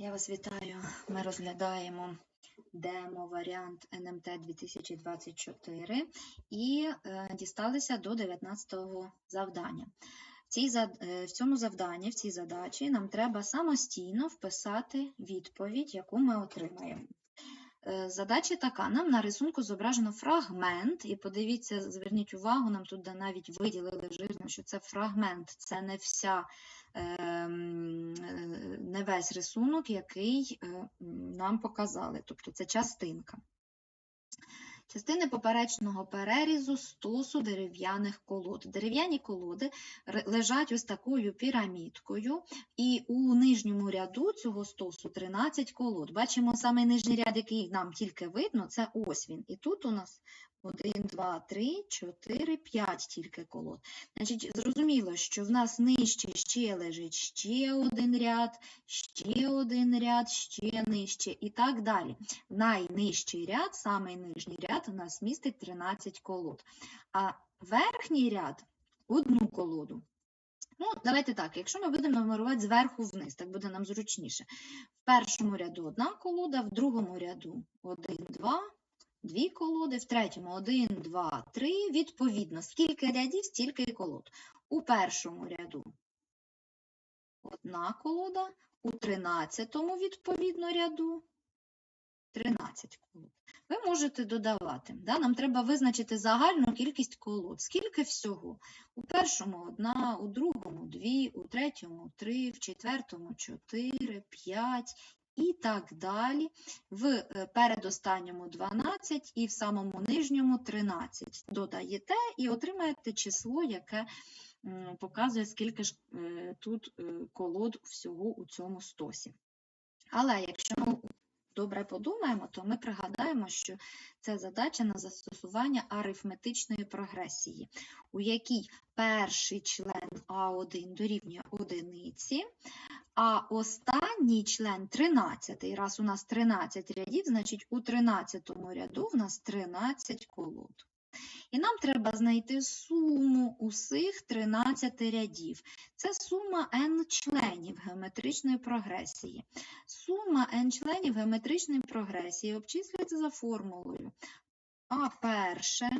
Я вас вітаю. Ми розглядаємо демо-варіант НМТ 2024 і е, дісталися до 19-го завдання. В, цій, е, в цьому завданні, в цій задачі нам треба самостійно вписати відповідь, яку ми отримаємо. Е, Задача така: нам на рисунку зображено фрагмент, і подивіться, зверніть увагу, нам тут навіть виділили жирно, що це фрагмент, це не вся, не весь рисунок, який е, нам показали, тобто це частинка. Частини поперечного перерізу стосу дерев'яних колод. Дерев'яні колоди лежать ось такою пірамідкою, і у нижньому ряду цього стосу 13 колод. Бачимо самий нижній ряд, який нам тільки видно, це ось він. І тут у нас 1, 2, 3, 4, 5 тільки колод. Значить, зрозуміло, що в нас нижче ще лежить ще один ряд, ще один ряд, ще нижче і так далі. Найнижчий ряд, самий нижній ряд у нас містить 13 колод. А верхній ряд одну колоду. Ну, давайте так, якщо ми будемо нумерувати зверху вниз, так буде нам зручніше. В першому ряду одна колода, в другому ряду 1, 2, дві колоди, в третьому 1, 2, 3. Відповідно, скільки рядів, стільки і колод. У першому ряду одна колода, у тринадцятому відповідно ряду 13 колод. Ви можете додавати. Да? Нам треба визначити загальну кількість колод. Скільки всього? У першому одна, у другому дві, у третьому три, в четвертому чотири, п'ять і так далі. В е, передостанньому 12 і в самому нижньому 13. Додаєте і отримаєте число, яке показує, скільки ж е, тут е, колод всього у цьому стосі. Але якщо ми добре подумаємо, то ми пригадаємо, що це задача на застосування арифметичної прогресії, у якій перший член А1 дорівнює одиниці, а останній член 13. Раз у нас 13 рядів, значить у 13 ряду в нас 13 колод. І нам треба знайти суму усіх 13 рядів. Це сума n членів геометричної прогресії. Сума n членів геометричної прогресії обчислюється за формулою А перше,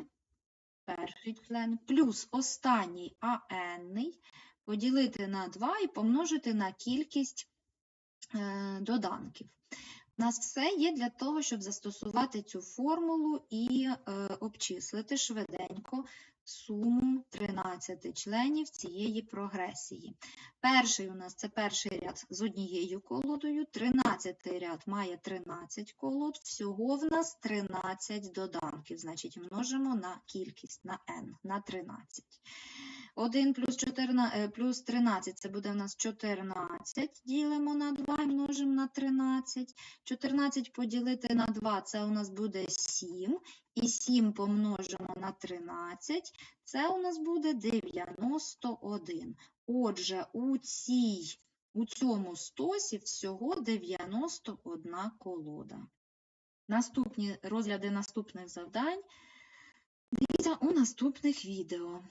перший член, плюс останній АН поділити на 2 і помножити на кількість е, доданків. У нас все є для того, щоб застосувати цю формулу і е, обчислити швиденько суму 13 членів цієї прогресії. Перший у нас це перший ряд з однією колодою, 13 ряд має 13 колод, всього в нас 13 доданків, значить множимо на кількість, на n, на 13. 1 плюс, 14, плюс 13 це буде у нас 14, ділимо на 2 і множимо на 13. 14 поділити на 2 це у нас буде 7. І 7 помножимо на 13, це у нас буде 91. Отже, у, цій, у цьому стосі всього 91 колода. Наступні розгляди наступних завдань дивіться у наступних відео.